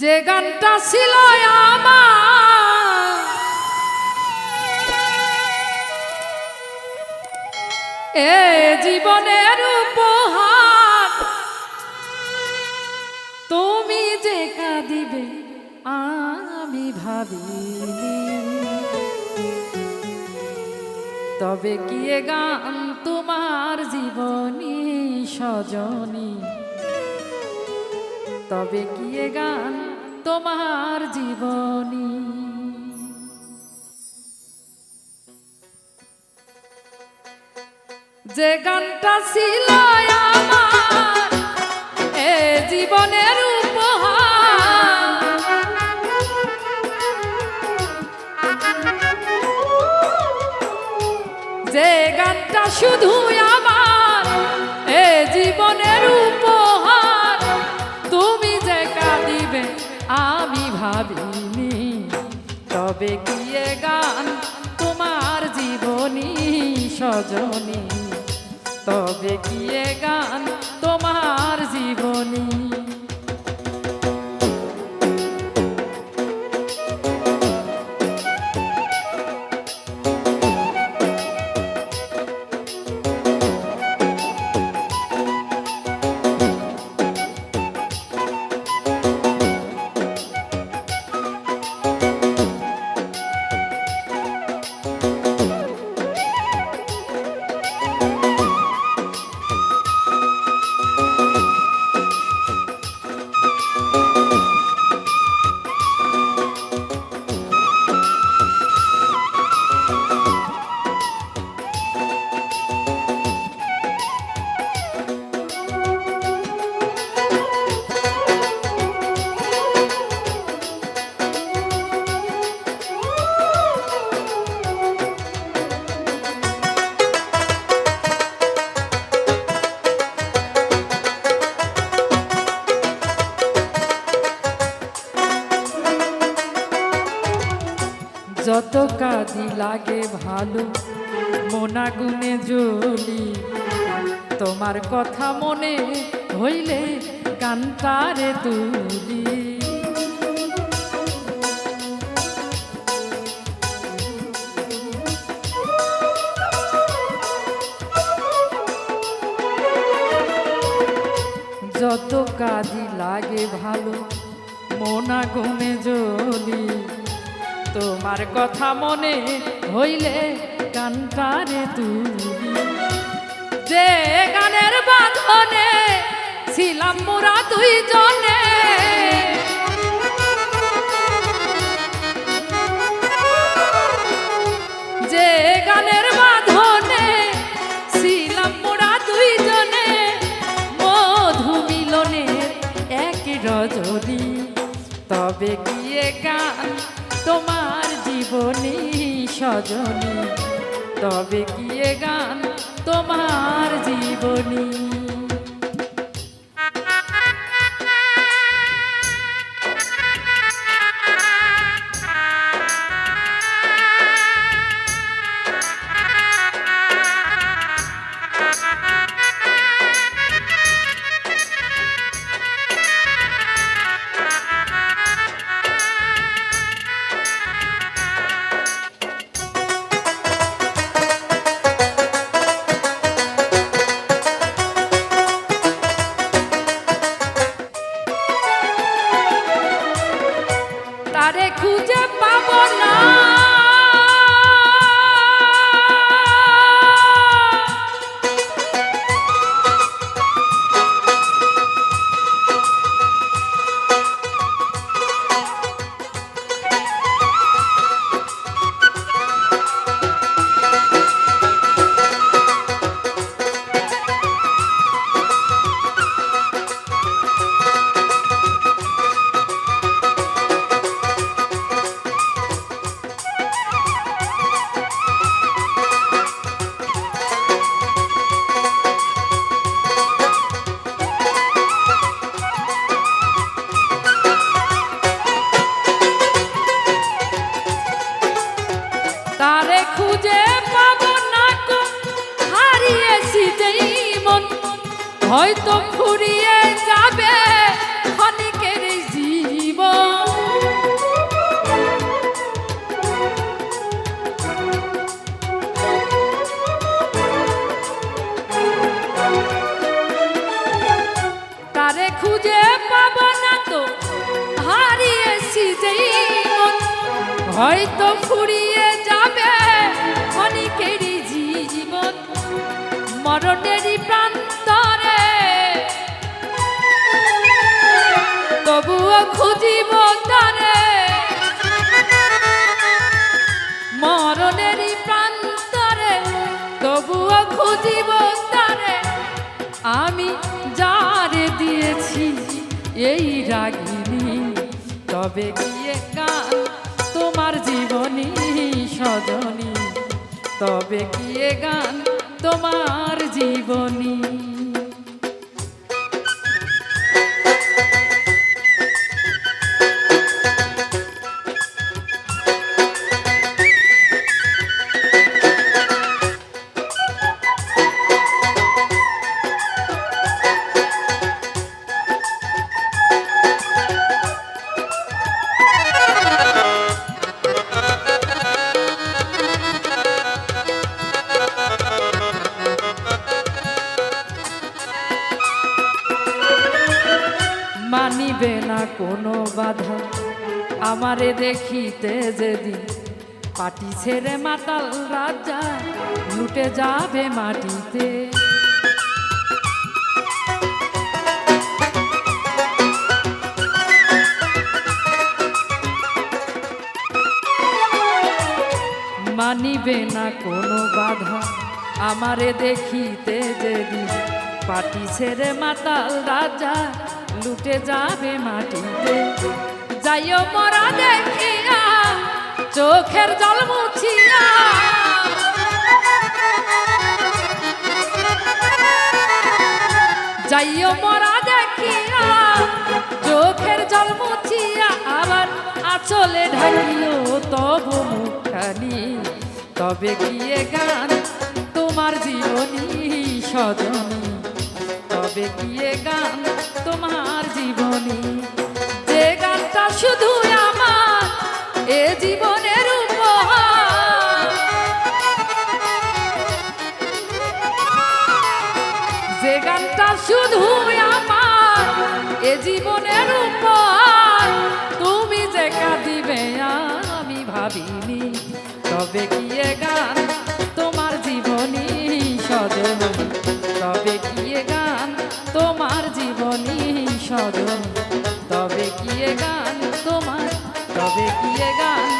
যে গানটা ছিল আমার। এ জীবনের উপহার। তুমি যে কাঁদিবে, আমি ভাবি তবে কি গান তোমার জীবনী সজনী? তবে কি গান তোমার জীবনী। যে গানটা ছিল আমার, এ জীবনের উপহার। যে গানটা শুধু আমার কি এ গান? তোমার জীবনী সজনী। তবে এ গান? যত কাজই লাগে ভালো, মোনাগুনে জলি তোমার কথা মনে হইলে কান্তারে তুলি। যত কাজই লাগে ভালো মোনা গুনে জ্বলি। তোমার কথা মনে হইলে কান্তারে তুলি যে গানের বাঁধনে ছিলাম মোরা দুইজনে। যে গানের দুইজনে, মধু মিলনের তবে গিয়ে গান তোমার জীবনী সজনী তবে গিয়ে গান তোমার জীবনী? হয়তো ফুরিয়ে যাবে অনেকেরই জীবন মরণেরই প্রান্তরে। তবুও খুঁজিব তারে। মরণেরই প্রান্তরে, তবুও খুঁজিব তারে। আমি যারে দিয়েছি এই রাগিনী, তবে গিয়ে তবে গিয়ে গান তোমার জীবনী? কোনো বাধা। আমারে দেখিতে যেদিন পাটি ছেড়ে মাতাল রাজা, লুটে যাবে মাটিতে। মানিবে না কোনো বাধা। আমারে দেখিতে যেদিন পাটি ছেড়ে মাতাল রাজা লুটে যাবে মাটিতে। যাইও মরা দেখিয়া, চোখের জল মুছিয়া। যাইও মরা দেখিয়া, চোখের জল মুছিয়া। আবার আচলে ঢালিও তব মুখানি তবে গিয়ে গান তোমার জীবনী সজনী। তবে গিয়ে গান তোমার জীবনী। যে গানটা শুধু আমার, এ জীবনের উপহার। যে গানটা শুধু আমার, এ জীবনের উপহার। তুমি যে কাঁদিবে আমি ভাবিনি, তবে গিয়ে সজন তবে কি গান তোমার তবে কি গান